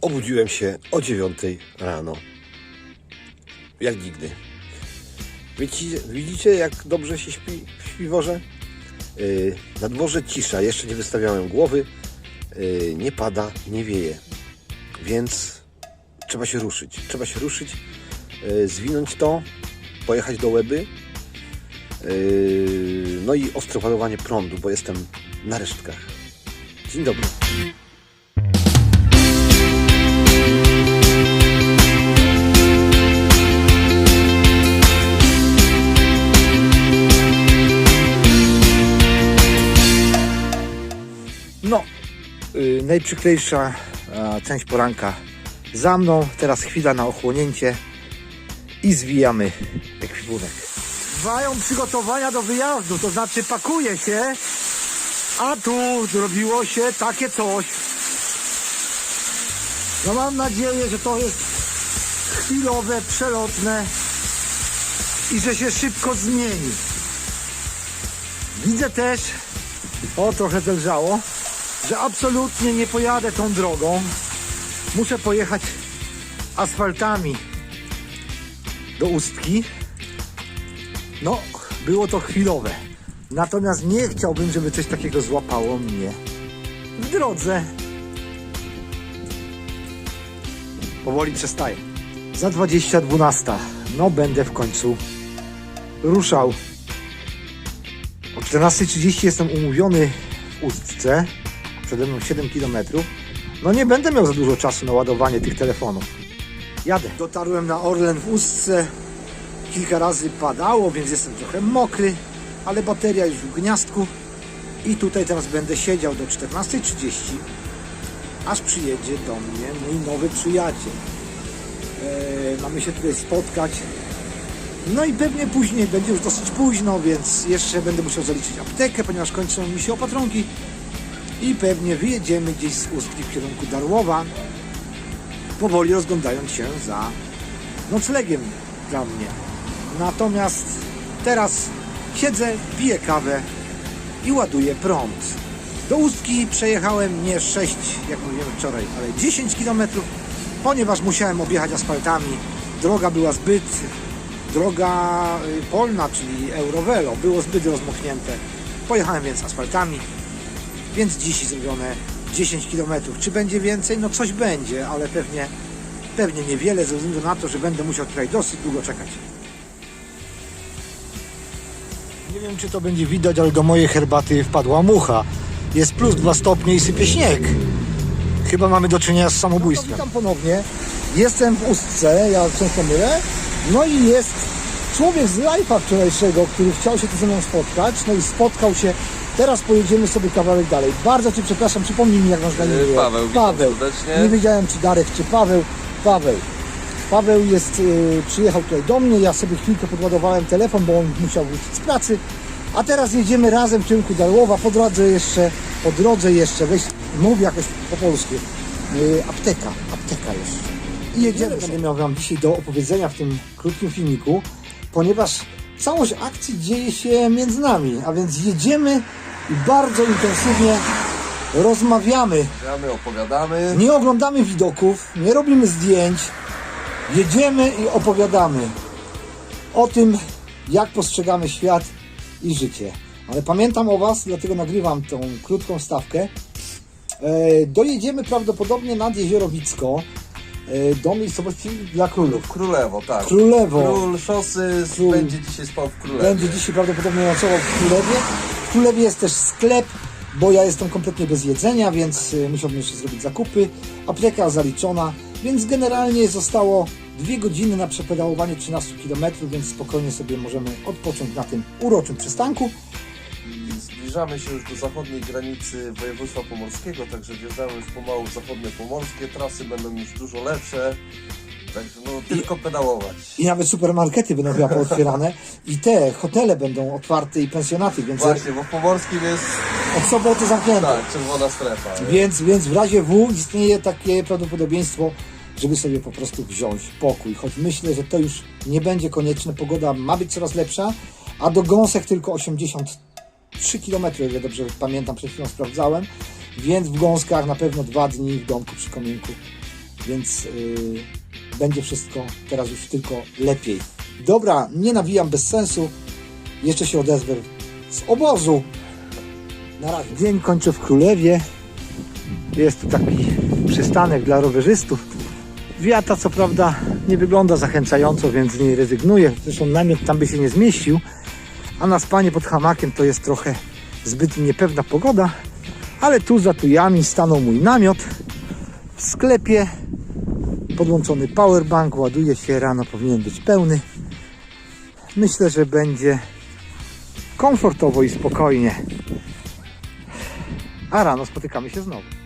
Obudziłem się o 9 rano. Jak nigdy. Widzicie, widzicie jak dobrze się śpi w śpiworze? Yy, na dworze cisza, jeszcze nie wystawiałem głowy. Yy, nie pada, nie wieje. Więc trzeba się ruszyć. Trzeba się ruszyć, yy, zwinąć to, pojechać do Łeby. Yy, no i ostre prądu, bo jestem na resztkach. Dzień dobry. Yy, najprzyklejsza część poranka za mną. Teraz chwila na ochłonięcie i zwijamy ekwipunek. Trwają przygotowania do wyjazdu, to znaczy pakuje się, a tu zrobiło się takie coś. No mam nadzieję, że to jest chwilowe, przelotne i że się szybko zmieni. Widzę też, o trochę zelżało, że absolutnie nie pojadę tą drogą. Muszę pojechać asfaltami do Ustki. No, było to chwilowe. Natomiast nie chciałbym, żeby coś takiego złapało mnie w drodze. Powoli przestaję. Za 20.12. No, będę w końcu ruszał. O 14.30 jestem umówiony w Ustce. Przede mną 7 km. No nie będę miał za dużo czasu na ładowanie tych telefonów. Jadę. Dotarłem na Orlen w Ustce. Kilka razy padało, więc jestem trochę mokry, ale bateria już w gniazdku. I tutaj teraz będę siedział do 14.30, aż przyjedzie do mnie mój nowy przyjaciel. Eee, mamy się tutaj spotkać. No i pewnie później będzie już dosyć późno, więc jeszcze będę musiał zaliczyć aptekę, ponieważ kończą mi się opatronki. I pewnie wyjedziemy gdzieś z Ustki w kierunku Darłowa, powoli rozglądając się za noclegiem dla mnie. Natomiast teraz siedzę, piję kawę i ładuję prąd. Do Ustki przejechałem nie 6, jak mówiłem wczoraj, ale 10 km, ponieważ musiałem objechać asfaltami. Droga była zbyt, droga y, polna, czyli Eurovelo, było zbyt rozmuchnięte. Pojechałem więc asfaltami, więc dziś zrobione 10 km. Czy będzie więcej? No coś będzie, ale pewnie, pewnie niewiele ze względu na to, że będę musiał tutaj dosyć długo czekać. Nie wiem, czy to będzie widać, ale do mojej herbaty wpadła mucha. Jest plus 2 stopnie i sypie śnieg. Chyba mamy do czynienia z samobójstwem. No witam ponownie. Jestem w Ustce, ja często mylę. No i jest człowiek z live'a wczorajszego, który chciał się tu ze mną spotkać. No i spotkał się. Teraz pojedziemy sobie kawałek dalej. Bardzo Cię przepraszam, przypomnij mi jak masz na imię. Yy, Paweł, Paweł. Nie wiedziałem czy Darek, czy Paweł. Paweł. Paweł jest, y, przyjechał tutaj do mnie, ja sobie chwilkę podładowałem telefon, bo on musiał wrócić z pracy. A teraz jedziemy razem w kierunku Darłowa, po drodze jeszcze, po drodze jeszcze, weź, mów jakoś po polsku, y, apteka, apteka jeszcze. I jedziemy. Będę miał Wam dzisiaj do opowiedzenia w tym krótkim filmiku, ponieważ całość akcji dzieje się między nami, a więc jedziemy i bardzo intensywnie rozmawiamy Gramy, opowiadamy. nie oglądamy widoków, nie robimy zdjęć, jedziemy i opowiadamy o tym, jak postrzegamy świat i życie. Ale pamiętam o Was, dlatego nagrywam tą krótką stawkę. E, dojedziemy prawdopodobnie nad Jezioro Wicko, e, do miejscowości dla królów. Królewo, tak. Królewo. Król szosy Król. będzie dzisiaj spał w Królewie. Będzie dzisiaj prawdopodobnie nocował w Królewie. W Królewie jest też sklep, bo ja jestem kompletnie bez jedzenia, więc y, musiałbym jeszcze zrobić zakupy. Apteka zaliczona, więc generalnie zostało dwie godziny na przepedałowanie 13 km, więc spokojnie sobie możemy odpocząć na tym uroczym przystanku. Zbliżamy się już do zachodniej granicy województwa pomorskiego, także wjeżdżamy już pomału w zachodnie pomorskie. Trasy będą już dużo lepsze. Także no tylko pedałować. I nawet supermarkety będą chyba pootwierane. I te hotele będą otwarte i pensjonaty, więc Właśnie, bo w pomorskim jest od soboty zamknięte. tak, czerwona strefa. Więc, więc w razie W istnieje takie prawdopodobieństwo, żeby sobie po prostu wziąć pokój. Choć myślę, że to już nie będzie konieczne. Pogoda ma być coraz lepsza, a do gąsek tylko 83 km, ile dobrze pamiętam, przed chwilą sprawdzałem. Więc w gąskach na pewno dwa dni w domku przy kominku więc yy, będzie wszystko teraz już tylko lepiej. Dobra, nie nawijam bez sensu. Jeszcze się odezwę z obozu. Na razie. Dzień kończę w Królewie. Jest tu taki przystanek dla rowerzystów. Wiata co prawda nie wygląda zachęcająco, więc z niej rezygnuję. Zresztą namiot tam by się nie zmieścił. A na spanie pod hamakiem to jest trochę zbyt niepewna pogoda. Ale tu za tujami stanął mój namiot. W sklepie podłączony powerbank ładuje się rano, powinien być pełny. Myślę, że będzie komfortowo i spokojnie. A rano spotykamy się znowu.